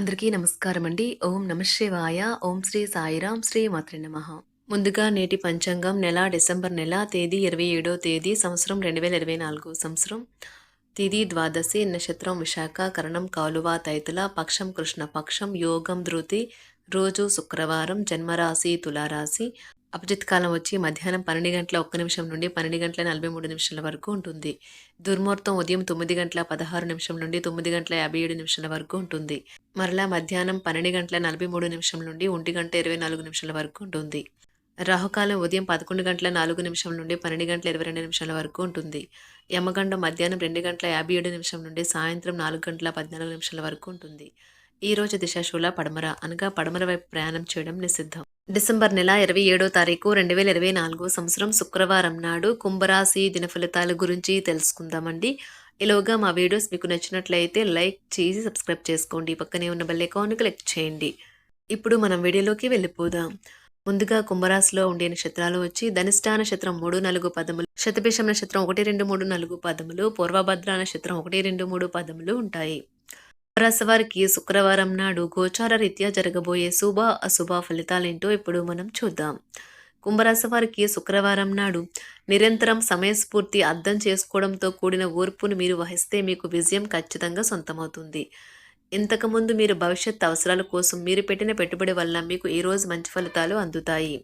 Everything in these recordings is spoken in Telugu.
అందరికీ నమస్కారం అండి. ఓం నమ శివాయ. ఓం శ్రీ సాయిరాం శ్రీ మాత్రి నమ. ముందుగా నేటి పంచాంగం నెల డిసెంబర్ నెల తేదీ ఇరవై ఏడో తేదీ సంవత్సరం రెండు వేల ఇరవై నాలుగు సంవత్సరం. తిది ద్వాదశి నక్షత్రం విశాఖ కరణం కాలువ తైతుల పక్షం కృష్ణ పక్షం యోగం ధృతి. రోజు శుక్రవారం జన్మరాశి తులారాశి. అపజిత్ కాలం వచ్చి మధ్యాహ్నం పన్నెండు గంటల ఒక్క నిమిషం నుండి పన్నెండు గంటల నలభై మూడు నిమిషాల వరకు ఉంటుంది. దుర్ముహూర్తం ఉదయం తొమ్మిది గంటల పదహారు నిమిషం నుండి తొమ్మిది గంటల యాభై ఏడు నిమిషాల వరకు ఉంటుంది. మరలా మధ్యాహ్నం పన్నెండు గంటల నలభై మూడు నిమిషం నుండి ఒంటి గంట ఇరవై నాలుగు నిమిషాల వరకు ఉంటుంది. రాహుకాలం ఉదయం పదకొండు గంటల నాలుగు నిమిషం నుండి పన్నెండు గంటల ఇరవై రెండు నిమిషాల వరకు ఉంటుంది. యమగండం మధ్యాహ్నం రెండు గంటల యాభై ఏడు నిమిషం నుండి సాయంత్రం నాలుగు గంటల పద్నాలుగు నిమిషాల వరకు ఉంటుంది. ఈ రోజు దిశాశూల పడమర అనగా పడమర వైపు ప్రయాణం చేయడం నిషిద్ధం. డిసెంబర్ నెల ఇరవై ఏడో తారీఖు రెండు వేల ఇరవై నాలుగో సంవత్సరం శుక్రవారం నాడు కుంభరాశి దిన ఫలితాల గురించి తెలుసుకుందామండి. ఇలోగా మా వీడియోస్ మీకు నచ్చినట్లయితే లైక్ చేసి సబ్స్క్రైబ్ చేసుకోండి. పక్కనే ఉన్న బెల్ ఐకాన్ క్లిక్ చేయండి. ఇప్పుడు మనం వీడియోలోకి వెళ్ళిపోదాం. ముందుగా కుంభరాశిలో ఉండే నక్షత్రాలు వచ్చి ధనిష్టా నక్షత్రం మూడు నాలుగు పదములు శతభిషం నక్షత్రం ఒకటి రెండు మూడు నాలుగు పదములు పూర్వభద్ర నక్షత్రం ఒకటి రెండు మూడు పదములు ఉంటాయి. కుంభరాశి శుక్రవారం నాడు గోచార రీత్యా జరగబోయే శుభ అశుభ ఫలితాలేంటో ఇప్పుడు మనం చూద్దాం. కుంభరాశి వారికి శుక్రవారం నాడు నిరంతరం సమయస్ఫూర్తి అర్థం చేసుకోవడంతో కూడిన ఓర్పును మీరు వహిస్తే మీకు విజయం ఖచ్చితంగా సొంతమవుతుంది. ఇంతకుముందు మీరు భవిష్యత్ అవసరాల కోసం మీరు పెట్టిన పెట్టుబడి వల్ల మీకు ఈరోజు మంచి ఫలితాలు అందుతాయి.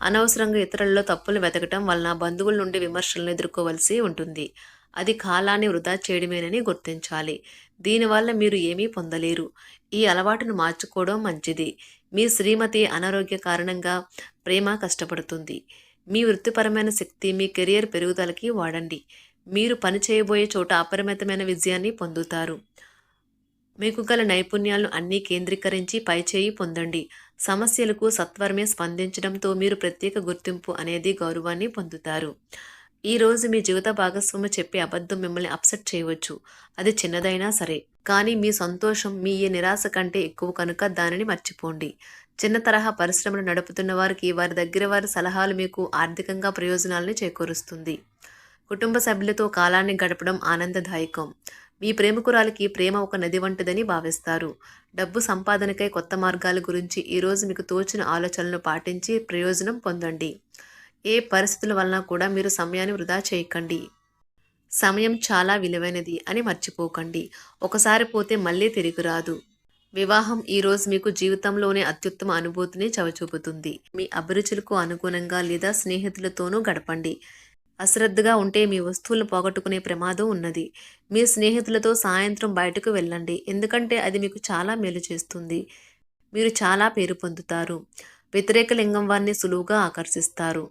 అనవసరంగా ఇతరులలో తప్పులు వెతకటం వలన బంధువుల నుండి విమర్శలను ఎదుర్కోవలసి ఉంటుంది. అది కాలాన్ని వృధా చేయడమేనని గుర్తించాలి. దీనివల్ల మీరు ఏమీ పొందలేరు. ఈ అలవాటును మార్చుకోవడం మంచిది. మీ శ్రీమతి అనారోగ్య కారణంగా ప్రేమ కష్టపడుతుంది. మీ వృత్తిపరమైన శక్తి మీ కెరియర్ పెరుగుదలకి వాడండి. మీరు పని చేయబోయే చోట అపరిమితమైన విజయాన్ని పొందుతారు. మీకు గల నైపుణ్యాలను అన్నీ కేంద్రీకరించి పైచేయి పొందండి. సమస్యలకు సత్వరమే స్పందించడంతో మీరు ప్రత్యేక గుర్తింపు అనేది గౌరవాన్ని పొందుతారు. ఈరోజు మీ జీవిత భాగస్వామి చెప్పే అబద్ధం మిమ్మల్ని అప్సెట్ చేయవచ్చు. అది చిన్నదైనా సరే. కానీ మీ సంతోషం మీ ఈ నిరాశ కంటే ఎక్కువ కనుక దానిని మర్చిపోండి. చిన్న తరహా పరిశ్రమలు నడుపుతున్న వారికి వారి దగ్గర వారి సలహాలు మీకు ఆర్థికంగా ప్రయోజనాలను చేకూరుస్తుంది. కుటుంబ సభ్యులతో కాలాన్ని గడపడం ఆనందదాయకం. మీ ప్రేమకురాలకి ప్రేమ ఒక నది వంటిదని భావిస్తారు. డబ్బు సంపాదనకై కొత్త మార్గాల గురించి ఈరోజు మీకు తోచిన ఆలోచనలను పాటించి ప్రయోజనం పొందండి. ఏ పరిస్థితుల వలన కూడా మీరు సమయాన్ని వృధా చేయకండి. సమయం చాలా విలువైనది అని మర్చిపోకండి. ఒకసారి పోతే మళ్ళీ తిరిగి రాదు. వివాహం ఈరోజు మీకు జీవితంలోనే అత్యుత్తమ అనుభూతిని చవిచూపుతుంది. మీ అభిరుచులకు అనుగుణంగా లేదా స్నేహితులతోనూ గడపండి. అశ్రద్ధగా ఉంటే మీ వస్తువులను పోగొట్టుకునే ప్రమాదం ఉన్నది. మీ స్నేహితులతో సాయంత్రం బయటకు వెళ్ళండి. ఎందుకంటే అది మీకు చాలా మేలు చేస్తుంది. మీరు చాలా పేరు పొందుతారు. వ్యతిరేక లింగం వారిని సులువుగా ఆకర్షిస్తారు.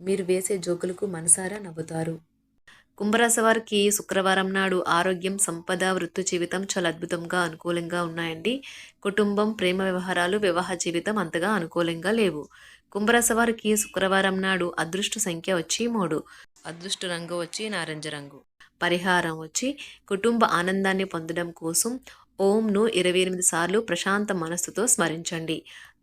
మీరు వేసే జోకులకు మనసారా నవ్వుతారు. కుంభరాశి వారికి శుక్రవారం నాడు ఆరోగ్యం సంపద వృత్తి జీవితం చాలా అద్భుతంగా అనుకూలంగా ఉన్నాయండి. కుటుంబం ప్రేమ వ్యవహారాలు వివాహ జీవితం అంతగా అనుకూలంగా లేవు. కుంభరాశి వారికి శుక్రవారం నాడు అదృష్ట సంఖ్య వచ్చి మూడు. అదృష్ట రంగు వచ్చి నారింజ రంగు. పరిహారం వచ్చి కుటుంబ ఆనందాన్ని పొందడం కోసం ఓంను ఇరవై ఎనిమిది సార్లు ప్రశాంత మనస్సుతో స్మరించండి.